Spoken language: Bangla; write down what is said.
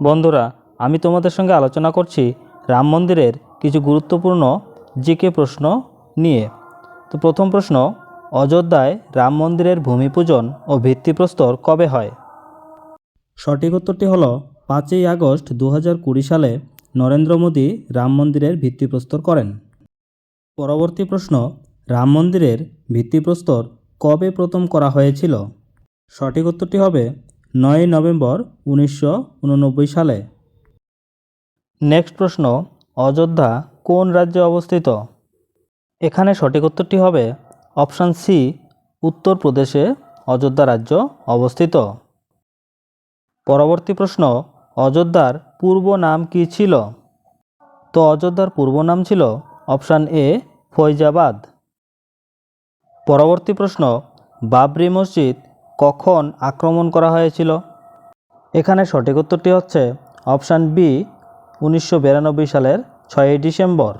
বন্ধুরা, আমি তোমাদের সঙ্গে আলোচনা করছি রাম মন্দিরের কিছু গুরুত্বপূর্ণ জিকে প্রশ্ন নিয়ে। তো প্রথম প্রশ্ন, অযোধ্যায় রাম মন্দিরের ভূমি পূজন ও ভিত্তিপ্রস্তর কবে হয়? সঠিক উত্তরটি হলো পাঁচই আগস্ট দু সালে নরেন্দ্র মোদী রাম মন্দিরের ভিত্তিপ্রস্তর করেন। পরবর্তী প্রশ্ন, রাম মন্দিরের ভিত্তিপ্রস্তর কবে প্রথম করা হয়েছিল? সঠিক উত্তরটি হবে নয় নভেম্বর উনিশশো উননব্বই সালে। নেক্সট প্রশ্ন, অযোধ্যা কোন রাজ্যে অবস্থিত? এখানে সঠিক উত্তরটি হবে অপশান সি উত্তরপ্রদেশে অযোধ্যা রাজ্য অবস্থিত। পরবর্তী প্রশ্ন, অযোধ্যার পূর্ব নাম কি ছিল? তো অযোধ্যার পূর্ব নাম ছিল অপশান এ, ফৈজাবাদ। পরবর্তী প্রশ্ন, বাবরি মসজিদ কখন আক্রমণ করা হয়েছিল? এখানে সঠিক উত্তরটি হচ্ছে অপশান বি, উনিশশো বিরানব্বই সালের ছয়ই ডিসেম্বর।